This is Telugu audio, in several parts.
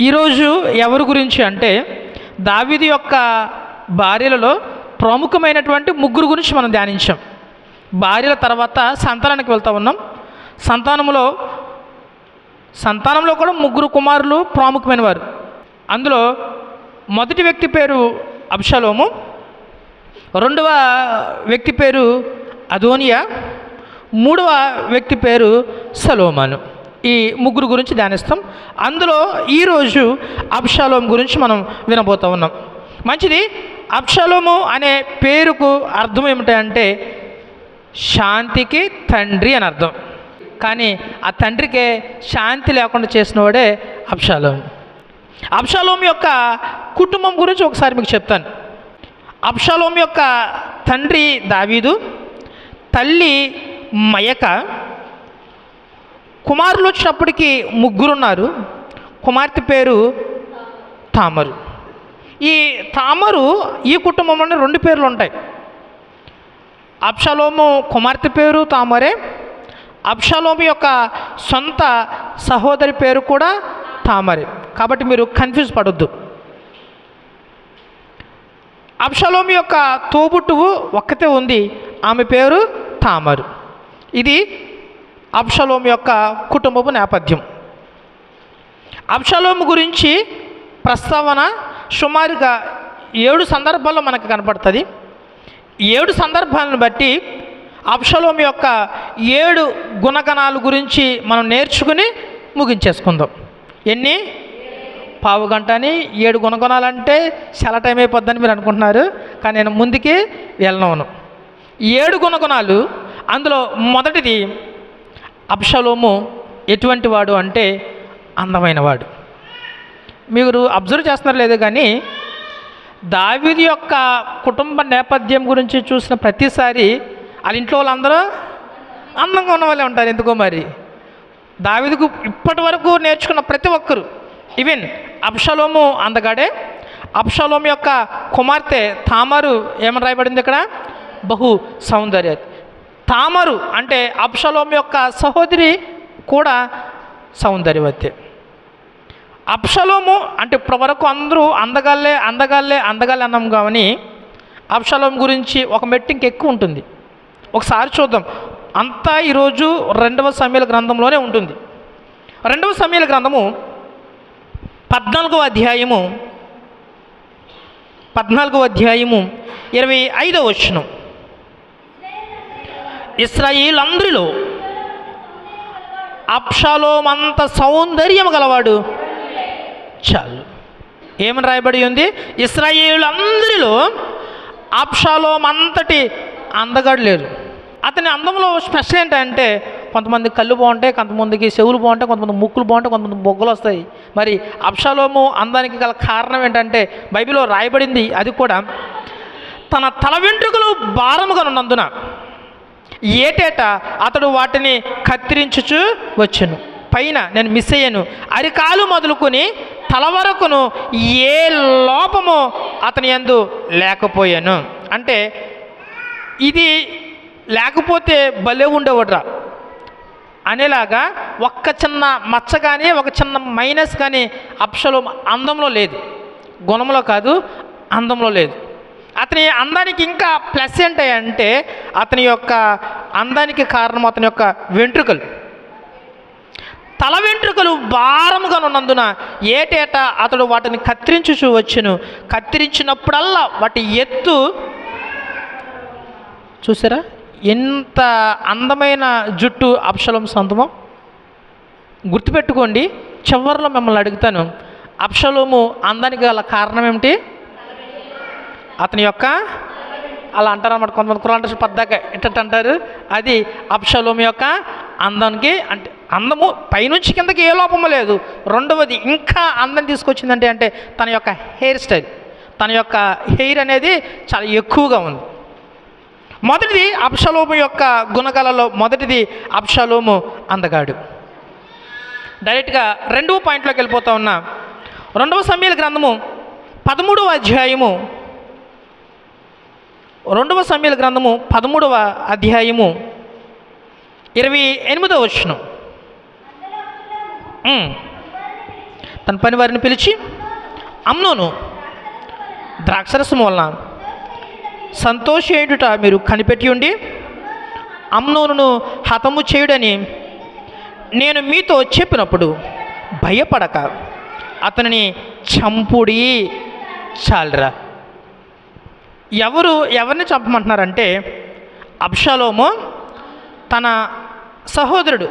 ఈరోజు ఎవరి గురించి అంటే దావిది యొక్క భార్యలలో ప్రముఖమైనటువంటి ముగ్గురు గురించి మనం ధ్యానించాం. భార్యల తర్వాత సంతానానికి వెళ్తూ ఉన్నాం. సంతానంలో సంతానంలో కూడా ముగ్గురు కుమారులు ప్రాముఖ్యమైన వారు అందులో మొదటి వ్యక్తి పేరు అబ్షలోము. రెండవ వ్యక్తి పేరు అదోనియా. మూడవ వ్యక్తి పేరు సలోమాను. ఈ ముగ్గురు గురించి ధ్యానిస్తాం. అందులో ఈరోజు అబ్షాలోం గురించి మనం వినబోతూ ఉన్నాం. మంచిది అబ్షాలోము అనే పేరుకు అర్థం ఏమిటంటే శాంతికి తండ్రి అని అర్థం. కానీ ఆ తండ్రికే శాంతి లేకుండా చేసినవాడే అబ్షాలోం. అబ్షాలోం యొక్క కుటుంబం గురించి ఒకసారి మీకు చెప్తాను. అబ్షాలోం యొక్క తండ్రి దావీదు తల్లి మయక కుమారులు వచ్చినప్పటికీ ముగ్గురున్నారు. కుమార్తె పేరు తామరు. ఈ తామరు ఈ కుటుంబంలోనే రెండు పేర్లు ఉంటాయి. అబ్షాలోము కుమార్తె పేరు తామరే. అప్షలోము యొక్క సొంత సహోదరి పేరు కూడా తామరే. కాబట్టి మీరు కన్ఫ్యూజ్ పడొద్దు. అబ్షలోము యొక్క తోబుట్టువు ఒక్కతే ఉంది. ఆమె పేరు తామరు. ఇది అబ్షలోము యొక్క కుటుంబపు నేపథ్యం. అబ్షలోము గురించి ప్రస్తావన సుమారుగా ఏడు సందర్భాల్లో మనకు కనపడుతుంది. ఏడు సందర్భాలను బట్టి అబ్షలోము యొక్క ఏడు గుణగణాల గురించి మనం నేర్చుకుని ముగించేసుకుందాం. ఎన్ని? పావు గంట అని ఏడు గుణగుణాలంటే చాలా టైం అయిపోద్దని మీరు అనుకుంటున్నారు కానీ నేను ముందుకి వెళ్ళను. ఏడు గుణగుణాలు అందులో మొదటిది అబ్షలోము ఎటువంటి వాడు అంటే అందమైనవాడు మీరు అబ్జర్వ్ చేస్తున్నారు లేదు కానీ దావిది యొక్క కుటుంబ నేపథ్యం గురించి చూసిన ప్రతిసారి వాళ్ళ ఇంట్లో వాళ్ళందరూ అందంగా ఉన్న వాళ్ళే ఉంటారు ఎందుకో మరి. దావిదికు ఇప్పటి వరకు నేర్చుకున్న ప్రతి ఒక్కరు ఈవెన్ అబ్షలోము అందగాడే అబ్షలోము యొక్క కుమార్తె తామరు ఏమని రాయబడింది ఇక్కడ బహు సౌందర్య తామరు అంటే అప్షలోం యొక్క సహోదరి కూడా సౌందర్యవతి. అప్షలోము అంటే ఇప్పటివరకు అందరూ అందగల్లే అందగల్లే అందగల్లే అన్నాం కానీ అప్షలోం గురించి ఒక మెట్టు ఇంకెక్కువ ఉంటుంది. ఒకసారి చూద్దాం. అంతా ఈరోజు రెండవ సమయాల గ్రంథంలోనే ఉంటుంది. రెండవ సమయాల గ్రంథము పద్నాలుగవ అధ్యాయము పద్నాలుగవ అధ్యాయము ఇరవై ఐదవ వచనం. ఇస్రాయేల్ అందరిలో అప్షలోమంత సౌందర్యం గలవాడు చాలు. ఏమని రాయబడి ఉంది? ఇస్రాయేల్ అందరిలో అప్షాలోం అంతటి అందగాడు లేరు అతని అందంలో స్పెషల్ ఏంటంటే కొంతమంది కళ్ళు బాగుంటాయి కొంతమందికి చెవులు బాగుంటాయి కొంతమంది ముక్కులు బాగుంటాయి కొంతమంది బొగ్గలు వస్తాయి. మరి అప్షలోము అందానికి గల కారణం ఏంటంటే బైబిల్లో రాయబడింది అది కూడా తన తల వెంట్రుకలు భారముగా ఉన్నందున ఏటేటా అతడు వాటిని కత్తిరించుచు వచ్చును. పైన నేను మిస్ అయ్యాను. అరికాలు మొదలుకొని తల వరకును ఏ లోపము అతని యందు లేకపోయాను. అంటే ఇది లేకపోతే భలే ఉండేవాడ్రా. అనేలాగా ఒక్క చిన్న మచ్చ కానీ ఒక చిన్న మైనస్ కానీ అప్షలో అందంలో లేదు. గుణంలో కాదు అందంలో లేదు. అతని అందానికి ఇంకా ప్లస్ ఏంటంటే అతని యొక్క అందానికి కారణం అతని యొక్క వెంట్రుకలు. తల వెంట్రుకలు భారముగా ఉన్నందున ఏటేటా అతడు వాటిని కత్తిరించుచూ వచ్చును. కత్తిరించినప్పుడల్లా వాటి ఎత్తు చూసారా? ఎంత అందమైన జుట్టు అప్షలం సొంతమో? గుర్తుపెట్టుకోండి చివరిలో మిమ్మల్ని అడుగుతాను. అప్షలోము అందానికి గల కారణం ఏమిటి? అతని యొక్క అలా అంటారు అనమాట కొంతమంది కురాలు పద్దాక. ఎట్ట అంటారు. అది అప్షలోమి యొక్క అందానికి అంటే అందము పైనుంచి కిందకి ఏ లోపము లేదు. రెండవది ఇంకా అందం తీసుకొచ్చిందంటే అంటే తన యొక్క హెయిర్ స్టైల్. తన యొక్క హెయిర్ అనేది చాలా ఎక్కువగా ఉంది. మొదటిది అప్షలోము యొక్క గుణగలలో మొదటిది అప్షలోము అందగాడు. డైరెక్ట్గా రెండవ పాయింట్లోకి వెళ్ళిపోతా ఉన్నా. రెండవ సమయాల గ్రంథము పదమూడవ అధ్యాయము రెండవ సమయాల గ్రంథము పదమూడవ అధ్యాయము ఇరవై ఎనిమిదవ వచనం. తన పని వారిని పిలిచి అమ్నోను ద్రాక్షరసం వలన సంతోషేయుడుట మీరు కనిపెట్టి ఉండి అమ్నోనును హతము చేయుడని నేను మీతో చెప్పినప్పుడు భయపడక అతనిని చంపుడి చాలరా. ఎవరు ఎవరిని చంపమంటున్నారంటే అబ్షాలోము తన సహోదరుడు.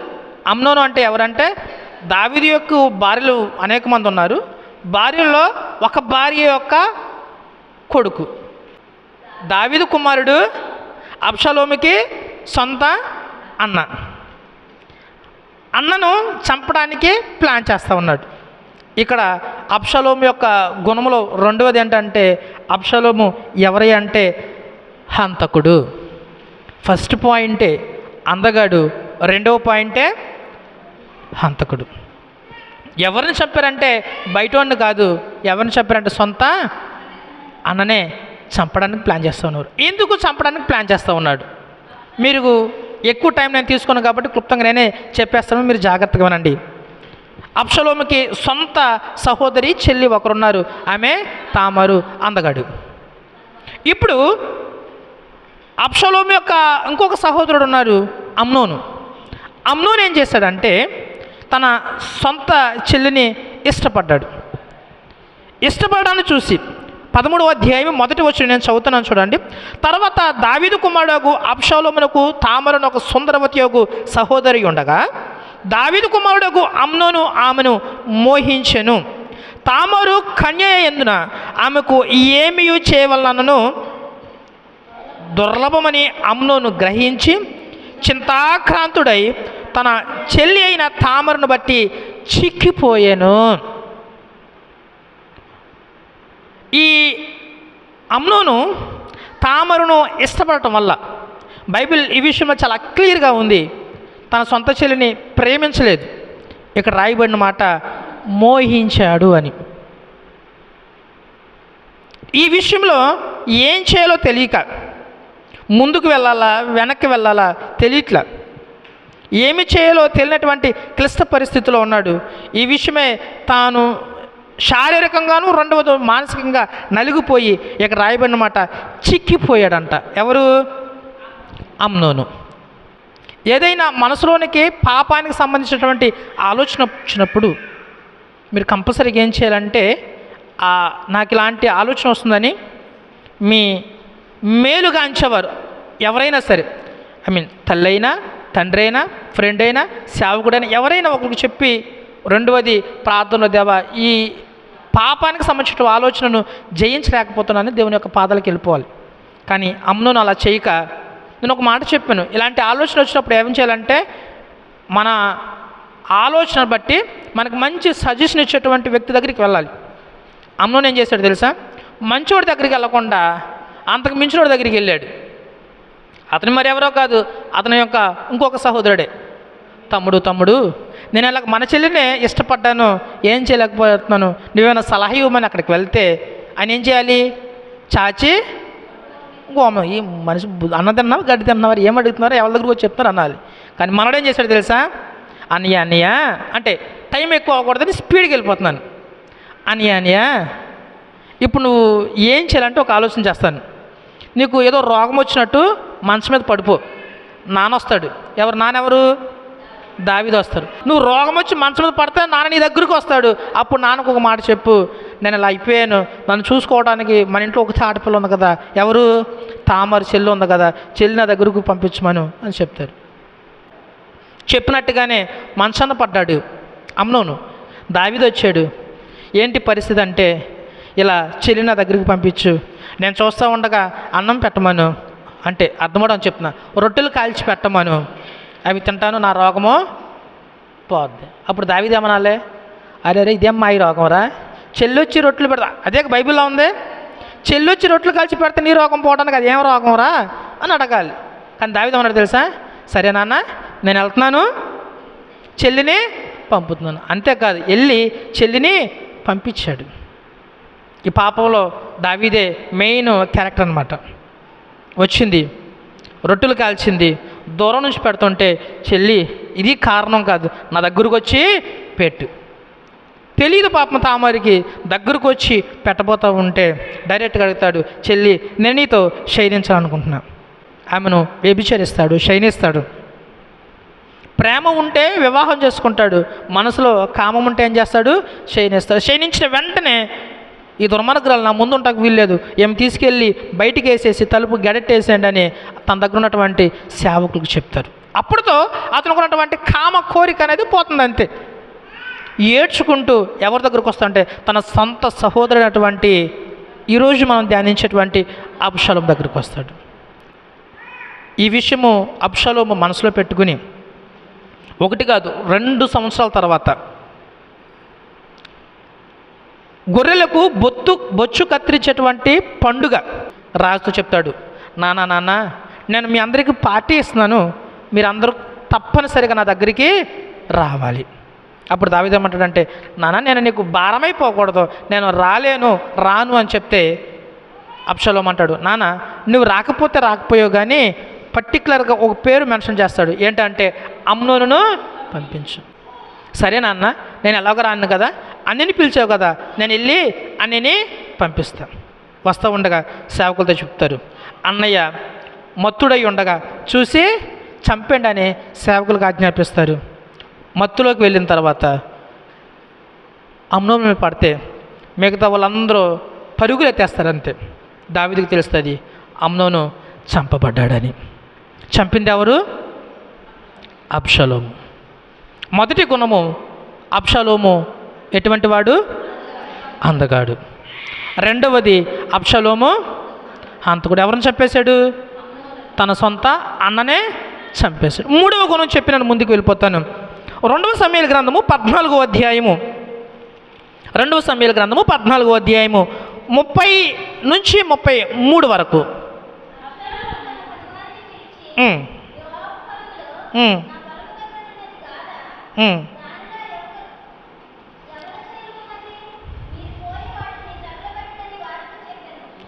అమ్నోను అంటే ఎవరంటే దావిది యొక్క భార్యలు అనేక మంది ఉన్నారు. భార్యలో ఒక భార్య యొక్క కొడుకు. దావిదు కుమారుడు అబ్షలోమికి సొంత అన్న. అన్నను చంపడానికి ప్లాన్ చేస్తూ ఉన్నాడు. ఇక్కడ అప్షలోము యొక్క గుణములో రెండవది ఏంటంటే అప్షలోము ఎవరి అంటే? హంతకుడు. ఫస్ట్ పాయింటే అందగాడు రెండవ పాయింటే హంతకుడు. ఎవరిని చెప్పారంటే బయటవాడిని కాదు. ఎవరిని చెప్పారంటే సొంత అన్ననే చంపడానికి ప్లాన్ చేస్తూ ఉన్నారు. ఎందుకు చంపడానికి ప్లాన్ చేస్తూ ఉన్నాడు? మీరు ఎక్కువ టైం నేను తీసుకున్నాను కాబట్టి క్లుప్తంగా నేనే చెప్పేస్తాను. మీరు జాగ్రత్తగా వినండి. అప్షలోముకి సొంత సహోదరి చెల్లి ఒకరున్నారు. ఆమె తామరు అందగాడు. ఇప్పుడు అప్షలోము యొక్క ఇంకొక సహోదరుడు ఉన్నారు అమ్నోను. అమ్నోను ఏం చేశాడంటే తన సొంత చెల్లిని ఇష్టపడ్డాడు. ఇష్టపడడాన్ని చూసి పదమూడవ అధ్యాయం మొదటి వచ్చి నేను చదువుతున్నాను చూడండి. తర్వాత దావిదు కుమారుడు అప్షలోమునకు తామరను ఒక సుందరవతి యొక్క సహోదరి ఉండగా దావిదు కుమారుడకు అమ్నోను ఆమెను మోహించెను. తామరు కన్య ఎందున ఆమెకు ఏమీ చేయవలనను దుర్లభమని అమ్నోను గ్రహించి చింతాక్రాంతుడై తన చెల్లి అయిన తామరను బట్టి చిక్కిపోయాను. ఈ అమ్నోను తామరును ఇష్టపడటం వల్ల బైబిల్ ఈ విషయంలో చాలా క్లియర్గా ఉంది. తన సొంత చెల్లిని ప్రేమించలేదు. ఇక్కడ రాయబడిన మాట మోహించాడు అని. ఈ విషయంలో ఏం చేయాలో తెలియక ముందుకు వెళ్ళాలా వెనక్కి వెళ్ళాలా తెలియట్లా. ఏమి చేయాలో తెలియనటువంటి క్లిష్ట పరిస్థితిలో ఉన్నాడు. ఈ విషయమే తాను శారీరకంగాను రెండవది మానసికంగా నలిగిపోయి ఇక రాయబడిన మాట చిక్కిపోయాడంట. ఎవరు? అమ్నోను. ఏదైనా మనసులోనికి పాపానికి సంబంధించినటువంటి ఆలోచన వచ్చినప్పుడు మీరు కంపల్సరీగా ఏం చేయాలంటే నాకు ఇలాంటి ఆలోచన వస్తుందని మీ మేలుగాంచేవారు ఎవరైనా సరే. ఐ మీన్ తల్లి అయినా తండ్రి అయినా ఫ్రెండ్ అయినా సేవకుడైనా ఎవరైనా ఒకరికి చెప్పి రెండవది ప్రార్థనలో దేవ ఈ పాపానికి సంబంధించిన ఆలోచనను జయించలేకపోతున్నానని దేవుని యొక్క పాదాలకు వెళ్ళిపోవాలి. కానీ అమ్నోను అలా చేయక నేను ఒక మాట చెప్పాను. ఇలాంటి ఆలోచన వచ్చినప్పుడు ఏం చేయాలంటే మన ఆలోచన బట్టి మనకు మంచి సజెషన్ ఇచ్చేటువంటి వ్యక్తి దగ్గరికి వెళ్ళాలి. అమ్నోను ఏం చేశాడు తెలుసా? మంచోడి దగ్గరికి వెళ్ళకుండా అంతకు మించినోడి దగ్గరికి వెళ్ళాడు. అతను మరి ఎవరో కాదు అతని యొక్క ఇంకొక సహోదరుడే. తమ్ముడు తమ్ముడు నేను ఇలా మన చెల్లినే ఇష్టపడ్డాను ఏం చేయలేకపోతున్నాను నువ్వేమైనా సలహా ఇవ్వమని అక్కడికి వెళ్తే ఆయన ఏం చేయాలి? చాచి గోమ ఈ మనిషి అన్న అన్నం గడ్డి తిన్నవారు ఏం అడుగుతున్నారు ఎవరి దగ్గరకు వచ్చి చెప్తారు అనాలి. కానీ మనోడు ఏం చేశాడు తెలుసా? అన్నయ్య అన్నయ్య అంటే టైం ఎక్కువ అవ్వకూడదని స్పీడ్కి వెళ్ళిపోతున్నాను. అన్నయ్య అన్నయ్య ఇప్పుడు నువ్వు ఏం చేయాలంటే ఒక ఆలోచన చేస్తాను. నీకు ఏదో రోగం వచ్చినట్టు మంచం మీద పడిపో. నాన్న వస్తాడు. ఎవరు నానెవరు దావిది వస్తారు నువ్వు రోగం వచ్చి మంచం మీద పడితే నాన్న నీ దగ్గరికి వస్తాడు. అప్పుడు నాన్నకు ఒక మాట చెప్పు. నేను ఇలా అయిపోయాను. నన్ను చూసుకోవడానికి మన ఇంట్లో ఒక చాటపిల్ల ఉంది కదా. ఎవరు? తామర చెల్లి ఉంది కదా. చెల్లి నా దగ్గరకు పంపించమను అని చెప్తారు చెప్పినట్టుగానే మంచాన పడ్డాడు అమ్నోను. దావిది వచ్చాడు. ఏంటి పరిస్థితి అంటే ఇలా చెల్లి నా దగ్గరికి పంపించు. నేను చూస్తూ ఉండగా అన్నం పెట్టమను. అంటే అర్థమవడం చెప్తున్నా. రొట్టెలు కాల్చి పెట్టమను. అవి తింటాను నా రోగము పోద్ది. అప్పుడు దావిదేమనాలే అరే అరే ఇదేం మా ఈ రోగం రా? చెల్లొచ్చి రొట్టెలు పెడతా. అదే బైబిల్లో ఉంది. చెల్లొచ్చి రొట్టెలు కాల్చి పెడితే నీ రోగం పోవడానికి అది ఏం రోగం రా? అని అడగాలి. కానీ దావిదేమన్నాడు తెలుసా? సరే నాన్న నేను వెళ్తున్నాను చెల్లిని పంపుతున్నాను. అంతేకాదు వెళ్ళి చెల్లిని పంపించాడు. ఈ పాపంలో దావిదే మెయిన్ క్యారెక్టర్ అనమాట వచ్చింది రొట్టెలు కాల్చింది దూరం నుంచి పెడుతుంటే చెల్లి ఇది కారణం కాదు. నా దగ్గరకు వచ్చి పెట్టు. తెలియదు పాపం తామరికి. దగ్గరకు వచ్చి పెట్టబోతూ ఉంటే డైరెక్ట్గా అడుగుతాడు చెల్లి నేను నీతో శయనించాలనుకుంటున్నా ఆమెను వ్యభిచరిస్తాడు శయనిస్తాడు ప్రేమ ఉంటే వివాహం చేసుకుంటాడు. మనసులో కామం ఉంటే ఏం చేస్తాడు? శయనిస్తాడు శయనించిన వెంటనే ఈ దుర్మార్గురాలు నా ముందు ఉంటాకు వీల్లేదు. ఏం తీసుకెళ్ళి బయటికి వేసేసి తలుపు గడెట్టేసేయండి అని తన దగ్గర ఉన్నటువంటి సేవకులకు చెప్తారు. అప్పటితో అతనుకున్నటువంటి కామ కోరిక అనేది పోతుంది అంతే. ఏడ్చుకుంటూ ఎవరి దగ్గరకు వస్తుంటే తన సొంత సహోదరుడైనటువంటి ఈరోజు మనం ధ్యానించేటువంటి అబ్షాలం దగ్గరకు వస్తాడు. ఈ విషయము అబ్షలోము మనసులో పెట్టుకుని ఒకటి కాదు రెండు సంవత్సరాల తర్వాత గొర్రెలకు బొత్తు బొచ్చు కత్తిరించేటువంటి పండుగ. రాజుతో చెప్తాడు నానా నాన్న నేను మీ అందరికీ పార్టీ ఇస్తున్నాను. మీరందరూ తప్పనిసరిగా నా దగ్గరికి రావాలి. అప్పుడు దావిదేమంటాడంటే నాన్న నేను నీకు భారమైపోకూడదు నేను రాలేను రాను అని చెప్తే అప్షలోం అంటాడు నాన్న నువ్వు రాకపోతే రాకపోయావు కానీ పర్టికులర్గా ఒక పేరు మెన్షన్ చేస్తాడు. ఏంటంటే అమ్నోను పంపించు. సరే నాన్న నేను ఎలాగో రాను కదా? అన్నిని పిలిచావు కదా? నేను వెళ్ళి అన్నిని పంపిస్తాను వస్తూ ఉండగా సేవకులతో చెప్తారు. అన్నయ్య మత్తుడై ఉండగా చూసి చంపండి అని సేవకులకు ఆజ్ఞాపిస్తారు. మత్తులోకి వెళ్ళిన తర్వాత అమ్నోం మీద పడితే మిగతా వాళ్ళందరూ పరుగులు ఎత్తేస్తారు అంతే. దావిదికి తెలుస్తుంది అమ్నోను చంపబడ్డాడని. చంపింది ఎవరు? అబ్షలోము. మొదటి గుణము అప్షలోము ఎటువంటి వాడు? అందగాడు. రెండవది అప్షలోము హంతకుడు ఎవరిని చంపేశాడు? తన సొంత అన్ననే చంపేశాడు. మూడవ గుణం చెప్పి నేను ముందుకు వెళ్ళిపోతాను. రెండవ సమయాల గ్రంథము పద్నాలుగో అధ్యాయము. రెండవ సమయాల గ్రంథము పద్నాలుగో అధ్యాయము. ముప్పై నుంచి ముప్పై మూడు వరకు. ఉమ్.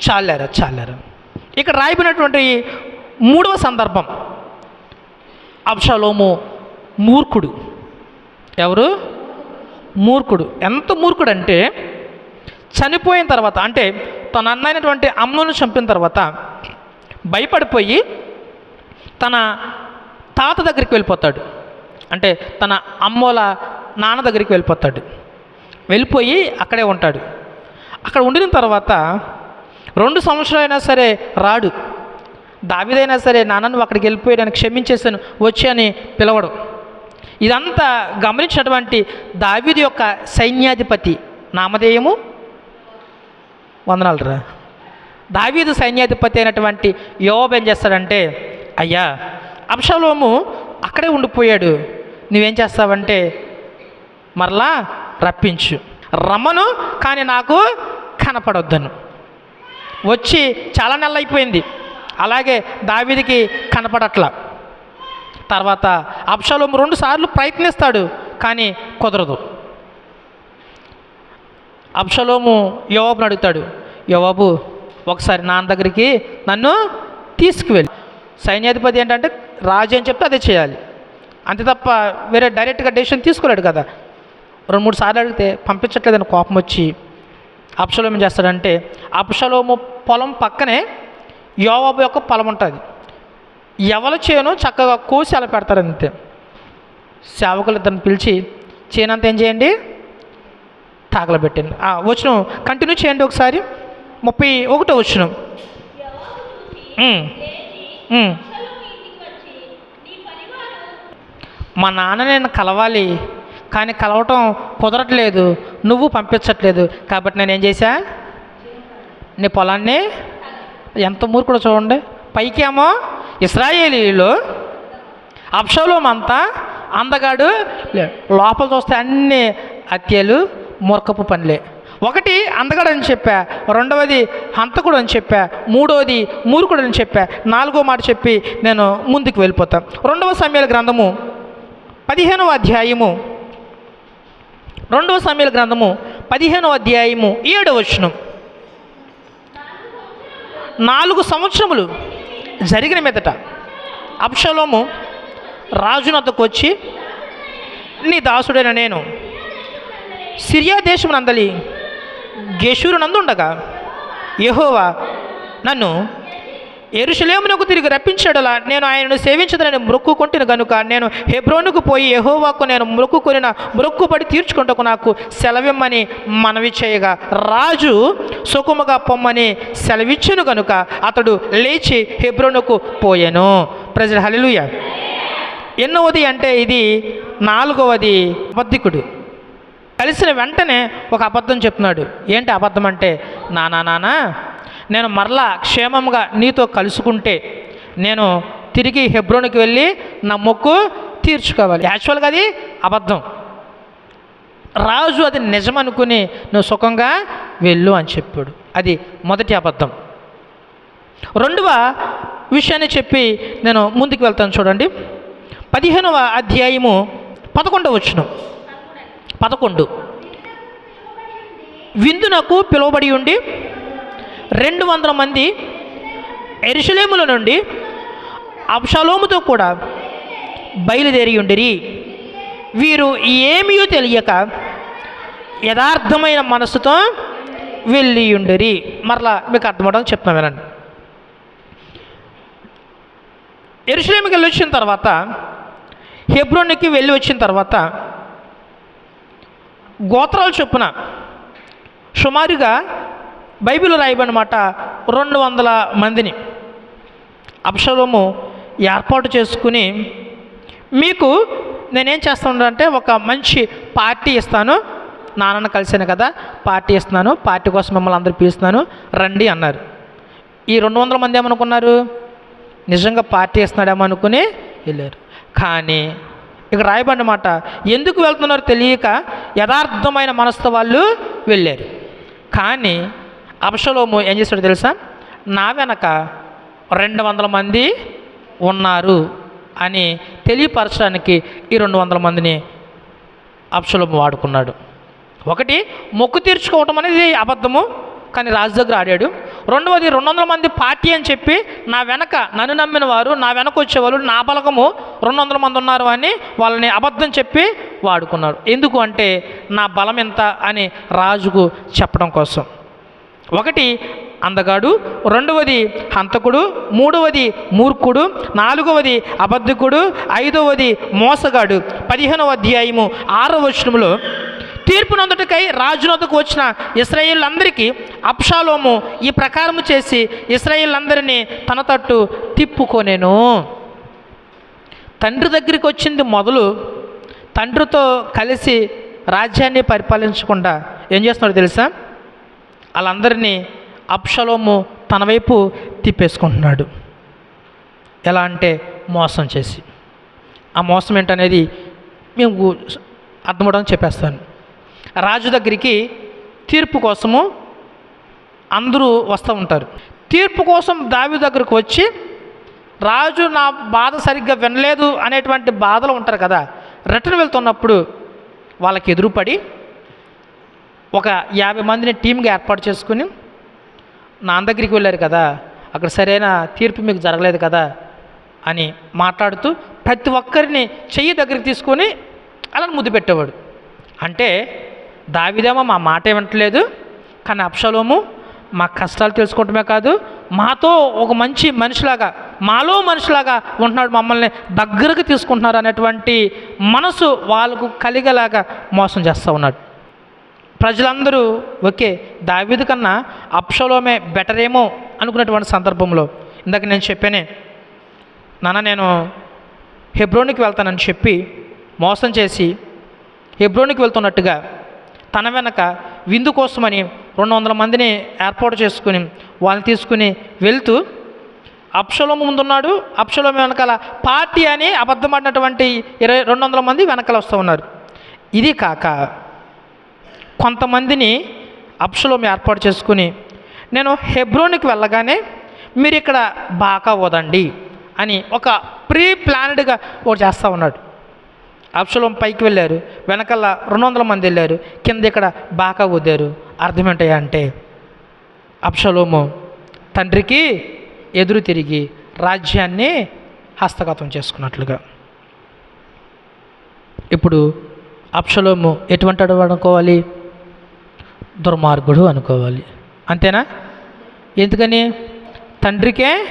చాలారా చాలారా. ఇక్కడ రాయబడినటువంటి మూడవ సందర్భం. అబ్షలోము మూర్ఖుడు. ఎవరు? మూర్ఖుడు. ఎంత మూర్ఖుడు అంటే చనిపోయిన తర్వాత అంటే తన అన్నైనటువంటి అమ్మను చంపిన తర్వాత భయపడిపోయి తన తాత దగ్గరికి వెళ్ళిపోతాడు. అంటే తన అమ్మోల నాన్న దగ్గరికి వెళ్ళిపోతాడు. వెళ్ళిపోయి అక్కడే ఉంటాడు. అక్కడ ఉండిన తర్వాత రెండు సంవత్సరాలైనా సరే రాడు. దావిదైనా సరే నాన్నను అక్కడికి వెళ్ళిపోయి నేను క్షమించేసాను వచ్చి అని పిలవడం. ఇదంతా గమనించినటువంటి దావిది యొక్క సైన్యాధిపతి నామధేయము. వందనాలరా దావీదు సైన్యాధిపతి అయినటువంటి యోబు ఏం చేస్తాడంటే అయ్యా అంశలోము అక్కడే ఉండిపోయాడు. నువ్వేం చేస్తావంటే మరలా రప్పించు. రమ్మను కానీ నాకు కనపడొద్దను. వచ్చి చాలా నెలలు అయిపోయింది అలాగే దావిదికి కనపడట్లా. తర్వాత అబ్షలోము రెండు సార్లు ప్రయత్నిస్తాడు కానీ కుదరదు. అబ్షలోము యోవాబుని అడుగుతాడు యోవాబు ఒకసారి నాన్న దగ్గరికి నన్ను తీసుకువెళ్ళి. సైన్యాధిపతి ఏంటంటే రాజు అని చెప్తే అదే చేయాలి. అంతే తప్ప వేరే డైరెక్ట్గా డెసిషన్ తీసుకోలేడు కదా. రెండు మూడు సార్లు అడిగితే పంపించట్లేదని కోపం వచ్చి అప్షలోం ఏం చేస్తాడంటే అప్షలోము పొలం పక్కనే యోవాబు యొక్క పొలం ఉంటుంది. ఎవరి చేను చక్కగా కోసి అలా పెడతారు అంతే సేవకులు ఇద్దరిని పిలిచి చేనంత ఏం చేయండి? తాగలబెట్టండి వచ్చిన కంటిన్యూ చేయండి ఒకసారి. ముప్పై ఒకటో వచ్చిన మా నాన్న నేను కలవాలి. కానీ కలవటం కుదరట్లేదు నువ్వు పంపించట్లేదు. కాబట్టి నేను ఏం చేశా? నీ పొలాన్ని ఎంత మూర్ఖుడు చూడండి. పైకేమో ఇస్రాయేలీలో అప్షలోం అంతా అందగాడు లోపల చూస్తే అన్ని హత్యలు మూర్ఖపు పనులే. ఒకటి అందగాడు అని చెప్పా రెండవది హంతకుడు అని చెప్పా మూడవది మూర్ఖుడు అని చెప్పా నాలుగో మాట చెప్పి నేను ముందుకు వెళ్ళిపోతాను రెండవ సమయాల గ్రంథము పదిహేనవ అధ్యాయము రెండవ సమయాల గ్రంథము పదిహేనవ అధ్యాయము ఏడవ వచనం. నాలుగు సంవత్సరములు జరిగిన మీదట అప్షలోము రాజునద్దకు వచ్చి నీ దాసుడైన నేను సిరియా దేశమునందలి గెషూరు నందుండగా యెహోవా నన్ను ఎరుషలేమునకు తిరిగి రప్పించడలా నేను ఆయనను సేవించదని మొక్కుకుంటున్న గనుక నేను హెబ్రోనుకు పోయి ఎహోవాకు నేను మొక్కుకొనిన మొక్కుబడి తీర్చుకుంటకు నాకు సెలవిమ్మని మనవి చేయగా. రాజు సుఖముగా పొమ్మని సెలవిచ్చును గనుక అతడు లేచి హెబ్రోనుకు పోయాను. ప్రజలు హల్లెలూయా ఎన్నవది అంటే ఇది నాలుగవది అబద్ధికుడు. కలిసిన వెంటనే ఒక అబద్ధం చెప్తున్నాడు. ఏంటి అబద్ధం అంటే నానా నానా నేను మరలా క్షేమంగా నీతో కలుసుకుంటే నేను తిరిగి హెబ్రోన్కి వెళ్ళి నా మొక్కు తీర్చుకోవాలి. యాక్చువల్గా అది అబద్ధం. రాజు అది నిజమనుకుని నువ్వు సుఖంగా వెళ్ళు అని చెప్పాడు. అది మొదటి అబద్ధం. రెండవ విషయాన్ని చెప్పి నేను ముందుకు వెళ్తాను చూడండి. పదిహేనవ అధ్యాయము పదకొండవ వచ్చిన పదకొండు. విందునకు పిలువబడి ఉండి రెండు వందల మంది ఎరుషలేముల నుండి అబ్షలోముతో కూడా బయలుదేరి ఉండిరి. వీరు ఏమీ తెలియక యథార్థమైన మనసుతో వెళ్ళి ఉండిరి. మరలా మీకు అర్థమవడం చెప్తాను వినండి. ఎరుషలేమికి వెళ్ళి వచ్చిన తర్వాత హెబ్రోన్కి వెళ్ళి వచ్చిన తర్వాత గోత్రాలు చొప్పున సుమారుగా బైబిల్ రాయబడినమాట రెండు వందల మందిని. అప్షలోము ఏర్పాటు చేసుకుని మీకు నేనేం చేస్తానంటే ఒక మంచి పార్టీ ఇస్తాను. నాన్నను కలిసాను కదా పార్టీ ఇస్తున్నాను పార్టీ కోసం మిమ్మల్ని అందరూ పిలుస్తున్నాను రండి అన్నారు. ఈ రెండు వందల మంది ఏమనుకున్నారు? నిజంగా పార్టీ ఇస్తున్నాడేమో అనుకుని వెళ్ళారు. కానీ ఇక రాయబడినమాట ఎందుకు వెళ్తున్నారో తెలియక యథార్థమైన మనసుతో వాళ్ళు వెళ్ళారు. కానీ అబ్షలోము ఏం చేశాడో తెలుసా? నా వెనక రెండు వందల మంది ఉన్నారు అని తెలియపరచడానికి ఈ రెండు వందల మందిని అప్షలోము వాడుకున్నాడు. ఒకటి మొక్కు తీర్చుకోవటం అనేది అబద్ధము కానీ రాజు దగ్గర ఆడాడు. రెండవది రెండు వందల మంది పార్టీ అని చెప్పి నా వెనక నన్ను నమ్మిన వారు నా వెనక వచ్చేవాళ్ళు నా బలకము రెండు వందల మంది ఉన్నారు అని వాళ్ళని అబద్ధం చెప్పి వాడుకున్నాడు. ఎందుకు అంటే నా బలం ఎంత అని రాజుకు చెప్పడం కోసం. ఒకటి అందగాడు రెండవది హంతకుడు మూడవది మూర్ఖుడు నాలుగవది అబద్ధకుడు ఐదవది మోసగాడు. పదిహేనవ అధ్యాయము ఆరవ వచనములో తీర్పునందుటకై రాజునొద్దకు వచ్చిన ఇస్రాయిలందరికీ అప్షాలోము ఈ ప్రకారము చేసి ఇస్రాయేళ్ళందరినీ తన తట్టు తిప్పుకొనేను. తండ్రి దగ్గరికి వచ్చింది మొదలు తండ్రితో కలిసి రాజ్యాన్ని పరిపాలించకుండా ఏం చేస్తున్నాడో తెలుసా? వాళ్ళందరినీ అప్షలోము తన వైపు తిప్పేసుకుంటున్నాడు. ఎలా అంటే మోసం చేసి. ఆ మోసం ఏంటనేది మేము అర్థమవడం చెప్పేస్తాను. రాజు దగ్గరికి తీర్పు కోసము అందరూ వస్తూ ఉంటారు. తీర్పు కోసం దావి దగ్గరకు వచ్చి రాజు నా బాధ సరిగ్గా వినలేదు అనేటువంటి బాధలు ఉంటారు కదా రిటర్న్ వెళ్తున్నప్పుడు వాళ్ళకి ఎదురుపడి ఒక యాభై మందిని టీంగా ఏర్పాటు చేసుకుని నాన్న దగ్గరికి వెళ్ళారు కదా అక్కడ సరైన తీర్పు మీకు జరగలేదు కదా అని మాట్లాడుతూ ప్రతి ఒక్కరిని చెయ్యి దగ్గరికి తీసుకొని అలా ముద్దు పెట్టేవాడు. అంటే దావిదేమో మా మాట వినట్లేదు కానీ అప్షలోము మా కష్టాలు తెలుసుకోవటమే కాదు మాతో ఒక మంచి మనిషిలాగా మాలో మనిషిలాగా ఉంటున్నాడు మమ్మల్ని దగ్గరకు తీసుకుంటున్నారు అనేటువంటి మనసు వాళ్ళకు కలిగేలాగా మోసం చేస్తూ ఉన్నాడు. ప్రజలందరూ ఓకే దావీదు కన్నా అప్షలోమే బెటర్ ఏమో అనుకున్నటువంటి సందర్భంలో ఇందాక నేను చెప్పానే నాన్న నేను హెబ్రోనికి వెళ్తానని చెప్పి మోసం చేసి హెబ్రోనికి వెళ్తున్నట్టుగా తన వెనక విందు కోసమని రెండు వందల మందిని ఏర్పాటు చేసుకుని వాళ్ళని తీసుకుని వెళ్తూ అప్షలోము ముందున్నాడు అప్షలోము వెనకాల పార్టీ అని అబద్ధపడినటువంటి ఇరవై రెండు వందల మంది వెనకాల వస్తూ ఉన్నారు. ఇది కాక కొంతమందిని అప్షలోము ఏర్పాటు చేసుకుని నేను హెబ్రోనికి వెళ్ళగానే మీరు ఇక్కడ బాగా వదండి అని ఒక ప్రీ ప్లానెడ్గా ఒకటి చేస్తూ ఉన్నాడు. అప్షలోం పైకి వెళ్ళారు. వెనకాల రెండు వందల మంది వెళ్ళారు. కింద ఇక్కడ బాగా ఊదారు అర్థం అంటే అప్షలోము తండ్రికి ఎదురు తిరిగి రాజ్యాన్ని హస్తగతం చేసుకున్నట్లుగా. ఇప్పుడు అప్షలోము ఎటువంటి వాడు అనుకోవాలి? దుర్మార్గుడు అనుకోవాలి. అంతేనా? ఎందుకని? తండ్రికే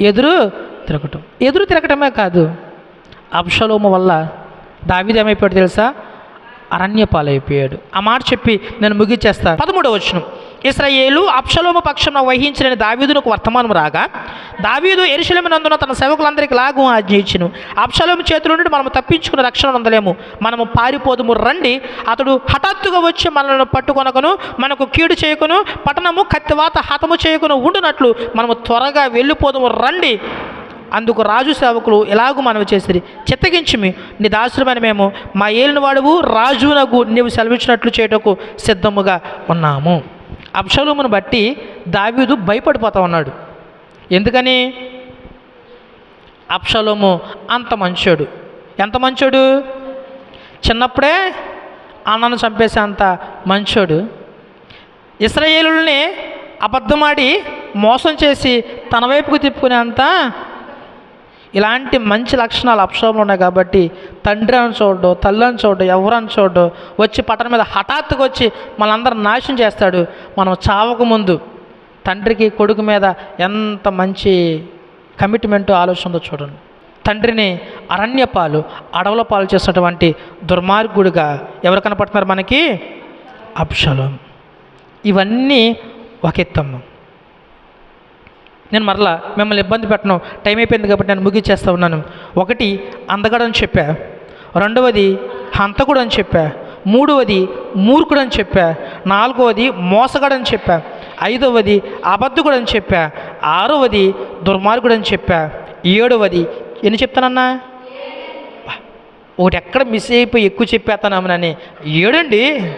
ఎదురు తిరగటం. ఎదురు తిరగటమే కాదు. అప్షలోము వల్ల దావిది ఏమైపోయాడు తెలుసా? అరణ్యపాలైపోయాడు. ఆ మాట చెప్పి నేను ముగించేస్తాను పదమూడవ వచనం. ఇస్రాయేలు అప్షలోము పక్షం వహించిన దావీదునకు వర్తమానం రాగా దావీదు ఎరుశలమునందున తన సేవకులందరికీ లాగు ఆజ్ఞయించును అప్షలోము చేతుల నుండి మనము తప్పించుకున్న రక్షణ పొందలేము. మనము పారిపోదుము. రండి. అతడు హఠాత్తుగా వచ్చి మనల్ని పట్టుకొనకను మనకు కీడు చేయకును పట్టణము కత్తివాత హతము చేయకును ఉండునట్లు మనము త్వరగా వెళ్ళిపోదుము. రండి. అందుకు రాజు సేవకులు ఎలాగూ మనవి చేసిరి? చిత్తగించిమి. నీ దాసులమైన మేము మా ఏలిన వాడువు రాజునకు నీవు సెలవిచ్చినట్లు చేయటకు సిద్ధముగా ఉన్నాము. అబ్షలోమును బట్టి దావీదు భయపడిపోతా ఉన్నాడు. ఎందుకని? అబ్షలోము అంత మంచోడు. ఎంత మంచోడు? చిన్నప్పుడే అన్నను చంపేసే అంత మంచోడు. ఇస్రాయేలుల్ని అబద్ధమాడి మోసం చేసి తన వైపుకు తిప్పుకునేంత ఇలాంటి మంచి లక్షణాలు అప్షోభం ఉన్నాయి కాబట్టి తండ్రి అని చూడు తల్లని చూడు ఎవరని చూడు వచ్చి పట్టణం మీద హఠాత్తుగా వచ్చి మనందరం నాశనం చేస్తాడు. మనం చావక ముందు తండ్రికి కొడుకు మీద ఎంత మంచి కమిట్మెంట్ ఆలోచన ఉందో చూడండి. తండ్రిని అరణ్యపాలు అడవుల పాలు చేసినటువంటి దుర్మార్గుడిగా ఎవరు కనపడుతున్నారు మనకి? అప్షలం ఇవన్నీ ఒక ఎత్తమ్మ నేను మరలా మిమ్మల్ని ఇబ్బంది పెట్టను. టైం అయిపోయింది కాబట్టి నేను ముగించేస్తూ ఉన్నాను. ఒకటి అందగడు అని చెప్పా. రెండవది హంతకుడు అని చెప్పా. మూడవది మూర్ఖుడు అని చెప్పా. నాలుగవది మోసగాడు అని చెప్పా. ఐదవది అబద్ధకుడు అని చెప్పా. ఆరవది దుర్మార్గుడు అని చెప్పా. ఏడవది ఎన్ని చెప్తానన్నా? ఒకటి ఎక్కడ మిస్ అయిపోయి ఎక్కువ చెప్పేస్తానమ్మనని ఏడండి?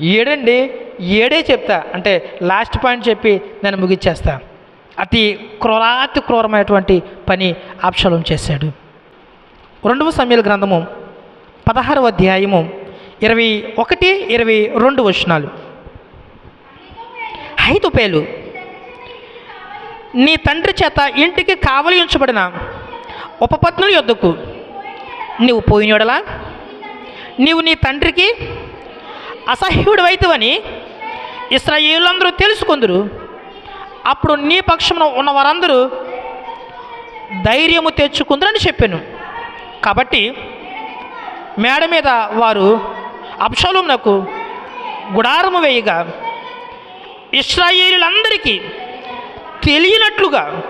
ఏడండి? ఏడే చెప్తా. అంటే లాస్ట్ పాయింట్ చెప్పి నేను ముగించేస్తాను అతి క్రూరాతి క్రూరమైనటువంటి పని ఆప్షలం చేశాడు. రెండవ సమయాల గ్రంథము పదహారవ అధ్యాయము ఇరవై ఒకటి ఇరవై రెండు వచనాలు. హైతుపేలు నీ తండ్రి చేత ఇంటికి కావలి ఉంచబడిన ఉపపత్నుల యొద్దకు నీవు పోయినోడలా నీవు నీ తండ్రికి అసహ్యుడు అసహ్యుడవైతవని ఇస్రాయేలందరూ తెలుసుకుందరు. అప్పుడు నీ పక్షమున ఉన్న వారందరూ ధైర్యము తెచ్చుకుందరని చెప్పాను. కాబట్టి మేడ మీద వారు అప్షలోమునకు గుడారము వేయగా ఇస్రాయేలులందరికీ తెలియనట్లుగా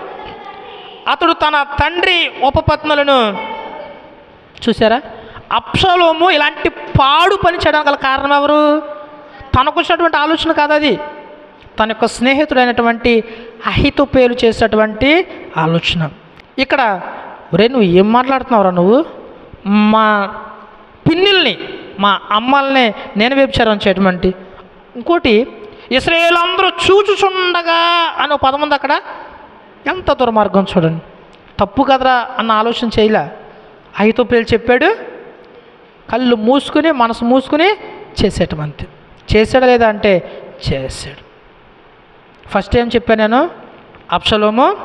అతడు తన తండ్రి ఉపపత్నులను చూసారా అప్షలోము ఇలాంటి పాడు పని చేయడానికి గల కారణం ఎవరు? తనకు వచ్చినటువంటి ఆలోచన కాదు అది. తన యొక్క స్నేహితుడైనటువంటి అహితు పేరు చేసేటువంటి ఆలోచన. ఇక్కడ ఒరే నువ్వు ఏం మాట్లాడుతున్నావురా నువ్వు? మా పిన్నిల్ని మా అమ్మల్ని నేను వ్యభిచారం చేయటువంటి ఇంకోటి ఇస్రాయేలందరూ చూచుచుండగా అనే పదం ఉంది అక్కడ. ఎంత దుర్మార్గం చూడండి. తప్పు కదరా అన్న ఆలోచన చేయలే. అహితో పేరు చెప్పాడు. కళ్ళు మూసుకుని మనసు మూసుకుని చేసేయటం అంతే లేదా అంటే చేశాడు. ఫస్ట్ ఏం చెప్పాను నేను? అప్షలోము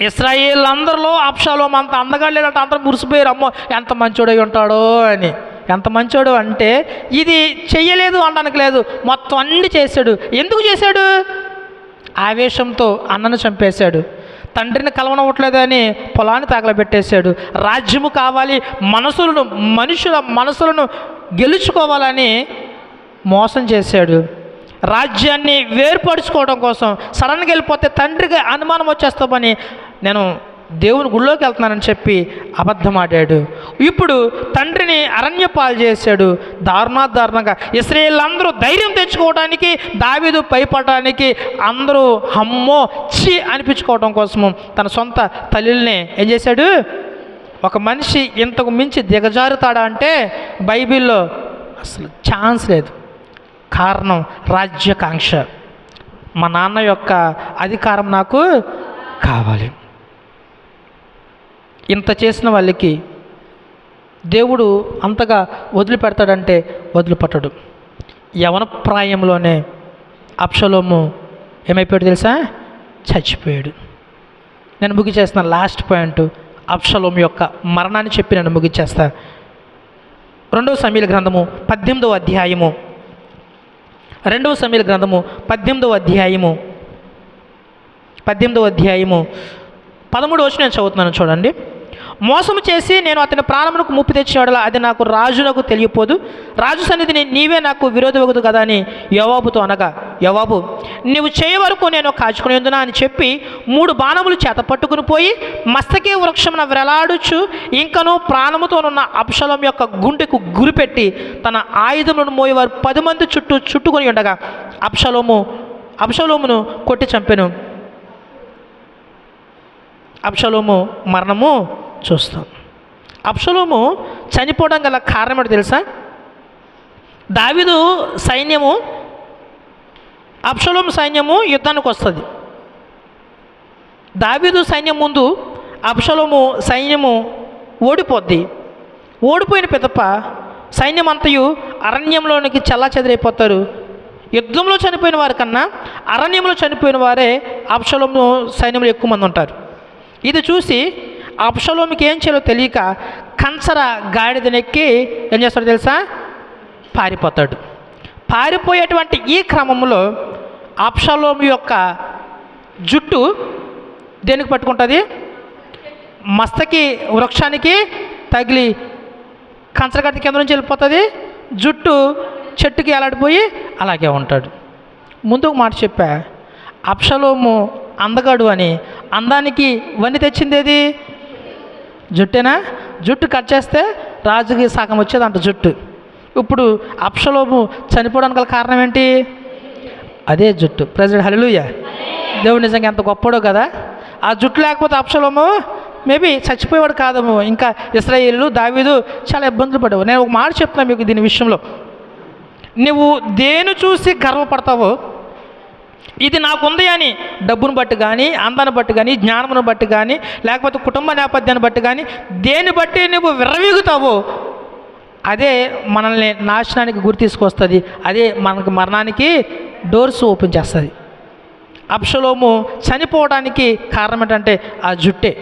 ఇస్రాయేల్ అందరిలో అప్షలోము అంత అందగా లేదంటే అందరూ మురిసిపోయారు. అమ్మో ఎంత మంచోడై ఉంటాడో అని. ఎంత మంచోడు అంటే ఇది చెయ్యలేదు అనడానికి లేదు. మొత్తం అన్ని చేశాడు. ఎందుకు చేశాడు? ఆవేశంతో అన్నను చంపేశాడు. తండ్రిని కలవనవట్లేదని పొలాన్ని తగలబెట్టేశాడు. రాజ్యము కావాలి మనసులను మనుషుల మనసులను గెలుచుకోవాలని మోసం చేశాడు. రాజ్యాన్ని వేరుపరుచుకోవడం కోసం సడన్గా వెళ్ళిపోతే తండ్రికి అనుమానం వచ్చేస్తామని నేను దేవుని గుళ్ళోకి వెళ్తున్నానని చెప్పి అబద్ధం ఆడాడు. ఇప్పుడు తండ్రిని అరణ్యపాలు చేశాడు. దారుణాదారుణంగా ఇస్రాయేల్ ధైర్యం తెచ్చుకోవడానికి దావీదు భయపడడానికి అందరూ అమ్మో చి అనిపించుకోవడం కోసము తన సొంత తల్లిని ఏం చేశాడు? ఒక మనిషి ఇంతకు మించి దిగజారుతాడా అంటే బైబిల్లో అసలు ఛాన్స్ లేదు. కారణం రాజ్యకాంక్ష. మా నాన్న యొక్క అధికారం నాకు కావాలి. ఇంత చేసిన వాళ్ళకి దేవుడు అంతగా వదిలిపెడతాడంటే వదిలిపెట్టడు. యవన ప్రాయంలోనే అప్షలోము ఏమైపోయాడు తెలుసా? చచ్చిపోయాడు. నేను ముగిచేస్తున్న లాస్ట్ పాయింట్ అప్షలోము యొక్క మరణాన్ని చెప్పి నేను ముగిచేస్తా. రెండవ సమీల గ్రంథము పద్దెనిమిదవ అధ్యాయము రెండవ సమీల గ్రంథము పద్దెనిమిదవ అధ్యాయము. పద్దెనిమిదవ అధ్యాయము. పదమూడు వచ్చి నేను చదువుతున్నాను చూడండి. మోసము చేసి నేను అతని ప్రాణమునకు ముప్పు తెచ్చేవాడలా అది నాకు రాజునకు తెలియపోదు. రాజు సన్నిధిని నీవే నాకు విరోధవగదు కదా అని యవాబుతో అనగా యవాబు నీవు చేయ వరకు నేను కాచుకుని ఉందునా అని చెప్పి మూడు బాణములు చేత పట్టుకుని పోయి మస్తకే వృక్షమున వ్రేలాడుచు ఇంకనూ ప్రాణముతోనున్న అప్షలం యొక్క గుండెకు గురిపెట్టి తన ఆయుధములను మోయేవారు పది మంది చుట్టూ చుట్టుకొని ఉండగా అప్షలోము అప్షలోమును కొట్టి చంపెను. అప్షలోము మరణము చూస్తాం. అప్షలోము చనిపోవడం గల కారణం ఏంటో తెలుసా? దావిదు సైన్యము అప్సలోం సైన్యము యుద్ధానికి వస్తుంది. దావీదు సైన్యం ముందు అప్షలోము సైన్యము ఓడిపోద్ది. ఓడిపోయిన పిదప సైన్యం అంతయు అరణ్యంలోనికి చల్లా చెదిరైపోతారు యుద్ధంలో చనిపోయిన వారి కన్నా అరణ్యంలో చనిపోయిన వారే అప్షలోము సైన్యంలో ఎక్కువ మంది ఉంటారు. ఇది చూసి అప్షలోమికి ఏం చేయాలో తెలియక కంచర గాడిదనెక్కి ఏం చేస్తాడో తెలుసా? పారిపోతాడు. పారిపోయేటువంటి ఈ క్రమంలో అప్షలోమి యొక్క జుట్టు దేనికి పట్టుకుంటుంది? మస్తకి వృక్షానికి తగిలి కంచరగడ్డ కింద నుంచి వెళ్ళిపోతుంది. జుట్టు చెట్టుకి ఎలాడిపోయి అలాగే ఉంటాడు. ముందు ఒక మాట చెప్పా. అప్షలోము అందగాడు అని. అందానికి వన్ని తెచ్చింది ఏది జుట్టేనా? జుట్టు కట్ చేస్తే రాజుకి సగం వచ్చేది అంట జుట్టు. ఇప్పుడు అప్షలోము చనిపోవడానికి గల కారణం ఏంటి? అదే జుట్టు. ప్రజెంట్ హలిలుయ దేవుడు నిజంగా ఎంత గొప్పడో కదా. ఆ జుట్టు లేకపోతే అప్షలోము మేబీ చచ్చిపోయేవాడు కాదము. ఇంకా ఇస్రాయిల్లు దావీదు చాలా ఇబ్బందులు పడేవు నేను ఒక మాట చెప్తున్నా మీకు దీని విషయంలో. నువ్వు దేని చూసి గర్వపడతావో ఇది నాకుంది అని డబ్బును బట్టి కానీ అందాన్ని బట్టి కానీ జ్ఞానమును బట్టి కానీ లేకపోతే కుటుంబ నేపథ్యాన్ని బట్టి కానీ దేన్ని బట్టి నువ్వు విర్రవీగుతావో అదే మనల్ని నాశనానికి గురి తీసుకొస్తుంది. అదే మనకు మరణానికి డోర్స్ ఓపెన్ చేస్తుంది. అప్షలోము చనిపోవడానికి కారణం ఏంటంటే ఆ జుట్టే.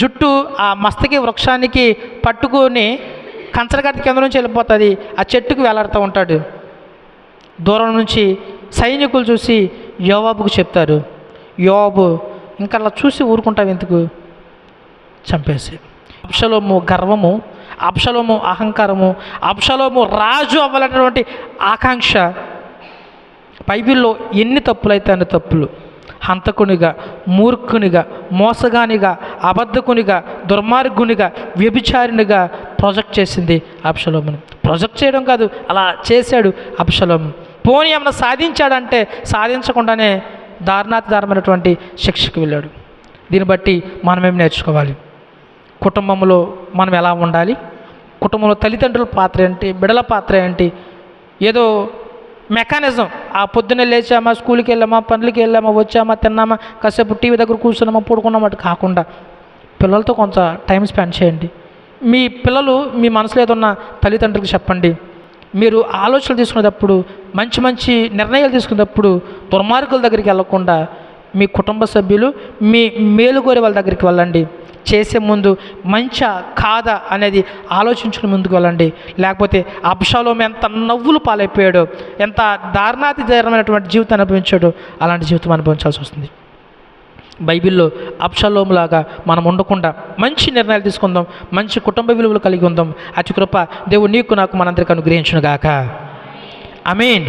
జుట్టు ఆ మస్తకి వృక్షానికి పట్టుకొని కంచరగడ్డ కింద నుంచి వెళ్ళిపోతుంది. ఆ చెట్టుకు వేలాడుతూ ఉంటాడు. దూరం నుంచి సైనికులు చూసి యోవాబుకు చెప్తారు యోవాబు ఇంకా అలా చూసి ఊరుకుంటావు ఎందుకు? చంపేసి అప్షలోము గర్వము అప్షలోము అహంకారము అప్షలోము రాజు అవ్వాలనేటువంటి ఆకాంక్ష. బైబిల్లో ఎన్ని తప్పులైతే అన్ని తప్పులు. హంతకునిగా మూర్ఖునిగా మోసగానిగా అబద్ధకునిగా దుర్మార్గునిగా వ్యభిచారినిగా ప్రొజెక్ట్ చేసింది అప్షలోముని ప్రొజెక్ట్ చేయడం కాదు అలా చేశాడు అప్షలోము పోనీ ఏమైనా సాధించాడంటే సాధించకుండానే దారుణాతి దారమైనటువంటి శిక్షకు వెళ్ళాడు. దీన్ని బట్టి మనమేం నేర్చుకోవాలి? కుటుంబంలో మనం ఎలా ఉండాలి? కుటుంబంలో తల్లిదండ్రుల పాత్ర ఏంటి? బిడల పాత్ర ఏంటి? ఏదో మెకానిజం. ఆ పొద్దున్నే లేచామా స్కూల్కి వెళ్ళామా పనులకి వెళ్ళామా వచ్చామా తిన్నామా కాసేపు టీవీ దగ్గర కూర్చున్నామా పడుకున్నామా అటు కాకుండా పిల్లలతో కొంత టైం స్పెండ్ చేయండి. మీ పిల్లలు మీ మనసులో ఏదన్నా తల్లిదండ్రులకు చెప్పండి. మీరు ఆలోచనలు తీసుకునేటప్పుడు మంచి మంచి నిర్ణయాలు తీసుకునేటప్పుడు దుర్మార్గుల దగ్గరికి వెళ్ళకుండా మీ కుటుంబ సభ్యులు మీ మేలు కోరే వాళ్ళ దగ్గరికి వెళ్ళండి. చేసే ముందు మంచా కాదా అనేది ఆలోచించుకుని ముందుకు వెళ్ళండి. లేకపోతే అబ్షాలోం ఎంత నవ్వులు పాలైపోయాడో ఎంత దారుణాతి దారుణమైనటువంటి జీవితాన్ని అనుభవించాడో అలాంటి జీవితం అనుభవించాల్సి వస్తుంది. బైబిల్లో అప్షలోములాగా మనం ఉండకుండా మంచి నిర్ణయాలు తీసుకుందాం మంచి కుటుంబ విలువలు కలిగి ఉందాం. అతి కృప దేవుడు నీకు నాకు మనందరికీ అనుగ్రహించును గాక ఐ మీన్